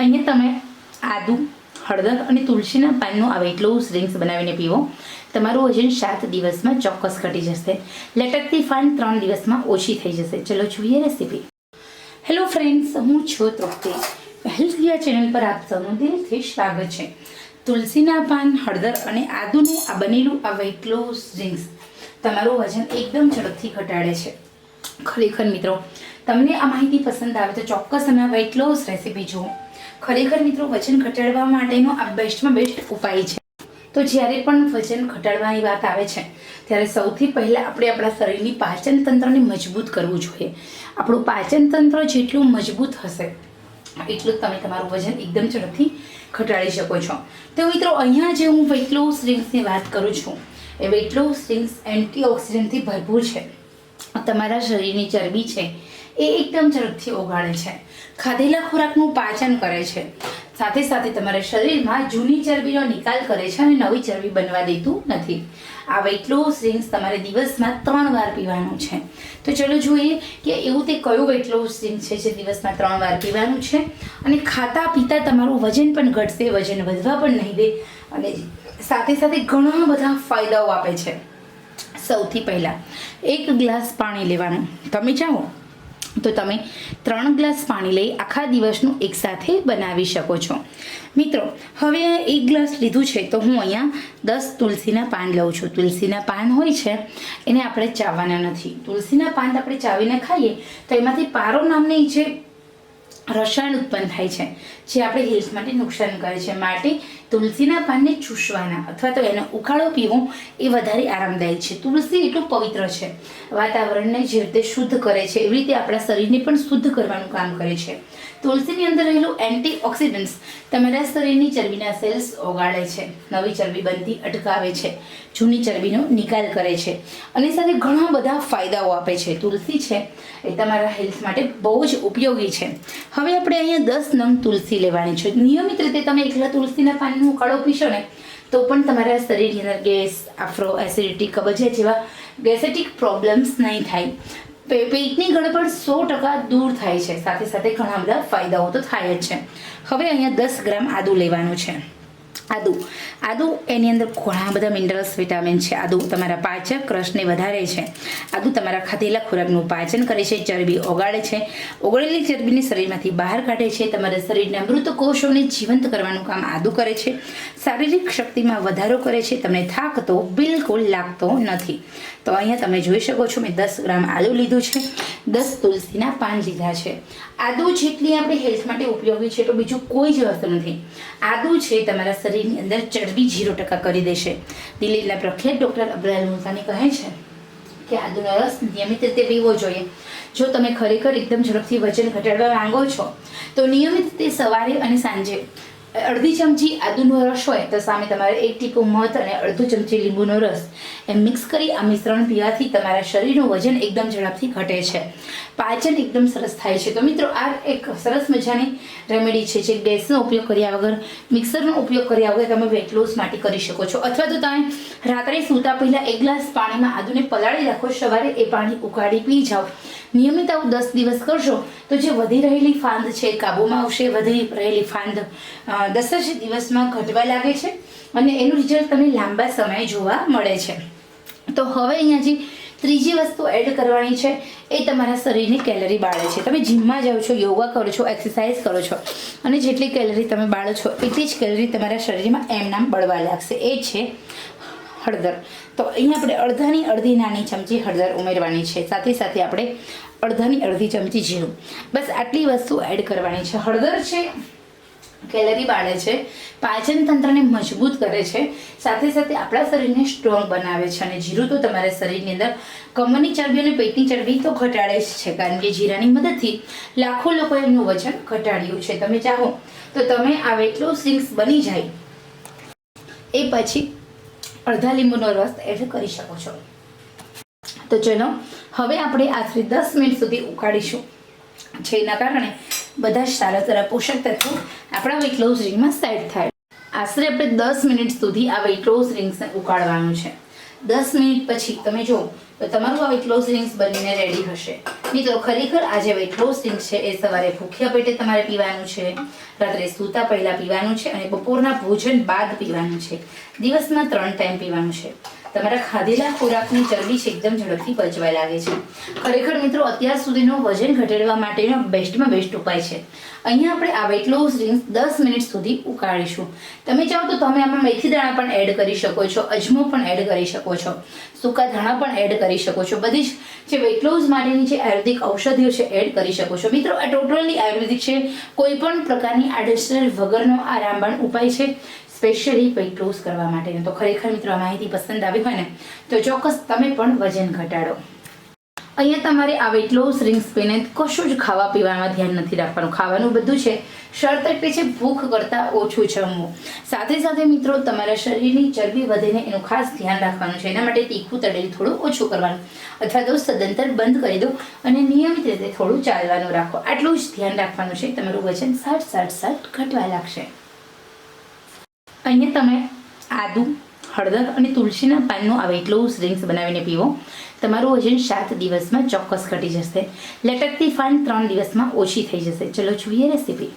અહીંયા તમે આદુ, હળદર અને તુલસીના પાનનું આવે એટલું ડ્રિંક્સ બનાવીને પીવો. તમારું વજન સાત દિવસમાં ચોક્કસ ઘટી જશે. લટકતી ફાન ત્રણ દિવસમાં ઓછી થઈ જશે. ચલો જોઈએ રેસીપી હેલો ફ્રેન્ડ્સ હું છું તૃપ્તિ. હેલ્થિયા ચેનલ પર આપ સૌનું દિલથી સ્વાગત છે. તુલસીના પાન, હળદર અને આદુનું આ બનેલું આ વેઇટ લોસ ડ્રિંક્સ તમારું વજન એકદમ ઝડપથી ઘટાડે છે. ખરેખર મિત્રો, તમને આ માહિતી પસંદ આવે તો ચોક્કસ તમે વેઇટ લોસ રેસીપી જુઓ. ખરેખર મિત્રો, વજન ઘટાડવા માટેનો આ બેસ્ટમાં બેસ્ટ ઉપાય છે. તો જ્યારે પણ વજન ઘટાડવાની વાત આવે છે, ત્યારે સૌથી પહેલાં આપણે આપણા શરીરની પાચન તંત્રને મજબૂત કરવું જોઈએ. આપણું પાચન તંત્ર જેટલું મજબૂત હશે, એટલું તમે તમારું વજન એકદમ ઝડપથી ઘટાડી શકો છો. તો મિત્રો, અહીંયા જે હું વેટ લોસ ડ્રિંક્સની વાત કરું છું, એ વેટ લોસ ડ્રિંક્સ એન્ટીઓક્સિડન્ટથી ભરપૂર છે. તમારા શરીરની ચરબી છે એ એકદમ ઝડપથી ઓગાળે છે. ખાધેલા ખોરાકનું પાચન કરે છે. સાથે સાથે તમારા શરીરમાં જૂની ચરબીનો નિકાલ કરે છે અને નવી ચરબી બનવા દેતું નથી. આ વેઇટ લોસ ડ્રિંક્સ તમારે દિવસમાં ત્રણ વાર પીવાનું છે. તો ચલો જોઈએ કે એવું તે કયું વેઇટ લોસ ડ્રિંક છે જે દિવસમાં ત્રણ વાર પીવાનું છે. અને ખાતા પીતા તમારું વજન પણ ઘટશે, વજન વધવા પણ નહીં દે. અને સાથે સાથે ઘણા બધા ફાયદાઓ આપે છે. સૌથી પહેલાં એક ગ્લાસ પાણી લેવાનું. તમે ચાહો તો તમે ત્રણ ગ્લાસ પાણી લઈ આખા દિવસનું એકસાથે બનાવી શકો છો. મિત્રો, હવે એક ગ્લાસ લીધું છે, તો હું અહીંયા દસ તુલસીના પાન લઉં છું. તુલસીના પાન હોય છે, એને આપણે ચાવવાના નથી. તુલસીના પાન આપણે ચાવીને ખાઈએ, તો એમાંથી પારો નામની જે રસાયણ ઉત્પન્ન થાય છે, જે આપણે હેલ્થ માટે નુકસાન કરે છે. માટે તુલસીના પાનને ચૂસવાના અથવા તો એનો ઉકાળો પીવો એ વધારે આરામદાયક છે. તુલસી એટલું પવિત્ર છે. વાતાવરણને જે રીતે શુદ્ધ કરે છે, એવી રીતે આપણા શરીરને પણ શુદ્ધ કરવાનું કામ કરે છે. તુલસીની અંદર રહેલું એન્ટીઓક્સિડન્ટ્સ તમારા શરીરની ચરબીના સેલ્સ ઓગાળે છે. નવી ચરબી બનતી અટકાવે છે. જૂની ચરબીનો નિકાલ કરે છે. અને સાથે ઘણા બધા ફાયદાઓ આપે છે. તુલસી છે એ તમારા હેલ્થ માટે બહુ જ ઉપયોગી છે. હવે આપણે અહીંયા દસ નંગ તુલસી લેવાની છે. નિયમિત રીતે તમે એકલા તુલસીના પાનનો ઉકાળો પીશો ને, તો પણ તમારા શરીરની અંદર ગેસ, આફ્રો એસિડિટી કબજિયાત જેવા ગેસેટિક પ્રોબ્લેમ્સ નહીં થાય. પેટની ગડબડ સો ટકા દૂર થાય છે. સાથે સાથે ઘણા બધા ફાયદાઓ તો થાય જ છે. હવે અહીંયા દસ ગ્રામ આદુ લેવાનું છે. આદુ. આદુ એની અંદર ઘણા બધા મિનરલ્સ વિટામિન છે. આદુ તમારા પાચક રસને વધારે છે. આદુ તમારા ખાધેલા ખોરાકનું પાચન કરે છે, ચરબી ઓગાળે છે. ઓગળેલી ચરબીને શરીરમાંથી બહાર કાઢે છે. તમારા શરીરના મૃત કોષોને જીવંત કરવાનું કામ આદુ કરે છે. શારીરિક શક્તિમાં વધારો કરે છે. તમને થાક તો બિલકુલ લાગતો નથી. તો અહીંયા તમે જોઈ શકો છો મેં દસ ગ્રામ આદુ લીધું છે, દસ તુલસીના પાન લીધા છે. આદુ જેટલી આપણે હેલ્થ માટે ઉપયોગી છે તો બીજું કોઈ જ વસ્તુ નથી. આદુ છે તમારા શરીરની અંદર ચરબી ઝીરો ટકા કરી દેશે. દિલ્હીના પ્રખ્યાત ડૉક્ટર અબ્રાલ મુસાની કહે છે કે આદુનો રસ નિયમિત રીતે પીવો જોઈએ. જો તમે ખરેખર એકદમ ઝડપથી વજન ઘટાડવા માંગો છો, તો નિયમિત રીતે સવારે અને સાંજે અડધી ચમચી આદુનો રસ હોય તો સામે તમારે એક ટીપું મધ અને અડધું ચમચી લીંબુનો રસ. એમ મિક્સ કરી આ મિશ્રણ પીવાથી તમારા શરીરનું વજન એકદમ ઝડપથી ઘટે છે. પાચન એકદમ સરસ થાય છે. તો મિત્રો, આ એક સરસ મજાની રેમેડી છે જે ગેસનો ઉપયોગ કર્યા વગર, મિક્સરનો ઉપયોગ કર્યા વગર તમે વેટ લોસ માટે કરી શકો છો. અથવા તો તમે રાત્રે સૂતા પહેલાં એક ગ્લાસ પાણીમાં આદુને પલાળી રાખો, સવારે એ પાણી ઉકાળી પી જાઓ. નિયમિત આવું દસ દિવસ કરશો તો જે વધી રહેલી ફાંદ છે કાબુમાં આવશે. વધી રહેલી ફાંદ દસ જ દિવસમાં ઘટવા લાગે છે અને એનું રિઝલ્ટ તમને લાંબા સમય જોવા મળે છે. તો હવે અહીંયા જે ત્રીજી વસ્તુ એડ કરવાની છે, એ તમારા શરીરની કેલરી બાળે છે. તમે જીમમાં જાઓ છો, યોગા કરો છો એક્સરસાઇઝ કરો છો, અને જેટલી કેલરી તમે બાળો છો, એટલી જ કેલરી તમારા શરીરમાં એમ નામ બળવા લાગશે. એ છે હળદર. તો અહીંયા આપણે અડધાની અડધી નાની ચમચી હળદર ઉમેરવાની છે. સાથે સાથે આપણે અડધાની અડધી ચમચી જીરું બસ આટલી વસ્તુ એડ કરવાની છે. હળદર છે કેલરી બાળે છે, પાચન તંત્રને મજબૂત કરે છે, સાથે સાથે આપણા શરીરને સ્ટ્રોંગ બનાવે છે અને જીરું તો તમારા શરીરની અંદર કમરની ચરબી અને પેટની ચરબી તો ઘટાડે છે, કારણ કે જીરાની મદદથી લાખો લોકોએ એમનું વજન ઘટાડ્યું છે. તમે ચાહો તો તમે આ વેટ લોસ બની જાય, એ પછી અડધા લીંબુનો રસ એડ કરી શકો છો. તો ચલો, હવે આપણે આશરે દસ મિનિટ સુધી ઉકાળીશું. જેના કારણે બધા જ સારા સારા પોષક તત્વો આપણા વેઇટ લોસ રિંગમાં સેટ થાય. આશરે આપણે દસ મિનિટ સુધી આ વેઇટ લોસ રિંગ્સને ઉકાળવાનું છે. દસ મિનિટ પછી તમે જો તો તમારું આ વેઇટ લોસ રિંગ્સ બનીને રેડી હશે. મિત્રો, ખરેખર આ જે વેઇટ લોસ ડ્રિંક્સ છે, એ સવારે ભૂખ્યા પેટે તમારે પીવાનું છે, રાત્રે સૂતા પહેલાં પીવાનું છે અને બપોરના ભોજન બાદ પીવાનું છે. દિવસમાં ત્રણ ટાઈમ પીવાનું છે. તમારા ખાધેલા ખોરાકની ચરબી છે, એકદમ ઝડપથી પચવાય લાગે છે. ખરેખર મિત્રો, અત્યાર સુધીનો વજન ઘટાડવા માટેનો બેસ્ટમાં બેસ્ટ ઉપાય છે. અહીંયા આપણે આ વેટ ડ્રિંક્સ દસ મિનિટ સુધી ઉકાળીશું. તમે ચાહો તો તમે આમાં મેથી દાણા પણ એડ કરી શકો છો, અજમો પણ એડ કરી શકો છો, સૂકા ધાણા પણ એડ કરી શકો છો. બધી જ જે વેટ માટેની જે આયુર્વેદિક ઔષધિઓ છે એડ કરી શકો છો. મિત્રો, આ ટોટલી આયુર્વેદિક છે. કોઈ પણ પ્રકારની આડઅસર વગરનો આ રામબાણ ઉપાય છે. સ્પેશિયલી કંઈ ક્લોઝ કરવા માટેનો. તો ખરેખર મિત્રો, આ માહિતી પસંદ આવી હોય ને, તો ચોક્કસ તમે પણ વજન ઘટાડો. અહીંયા તમારે આ વેટ લોસ રિંગ્સ પીને કશું જ ખાવા પીવામાં ધ્યાન નથી રાખવાનું. ખાવાનું બધું છે, શરત એટલે છે ભૂખ કરતાં ઓછું જમવું. સાથે સાથે મિત્રો, તમારા શરીરની ચરબી વધે ને એનું ખાસ ધ્યાન રાખવાનું છે. એના માટે તીખું તળેલું થોડું ઓછું કરવાનું. અથવા તો સદંતર બંધ કરી દો અને નિયમિત રીતે થોડું ચાલવાનું રાખો. આટલું જ ધ્યાન રાખવાનું છે. તમારું વજન સાઠ સાઠ સાઠ ઘટવા લાગશે. અહીંયા તમે આદુ, હળદર અને તુલસીના પાનનું આવે એટલું ડ્રિંક્સ બનાવીને પીવો. તમારું વજન સાત દિવસમાં ચોક્કસ ઘટી જશે. લટકતી ફાન ત્રણ દિવસમાં ઓછી થઈ જશે. ચલો જોઈએ રેસીપી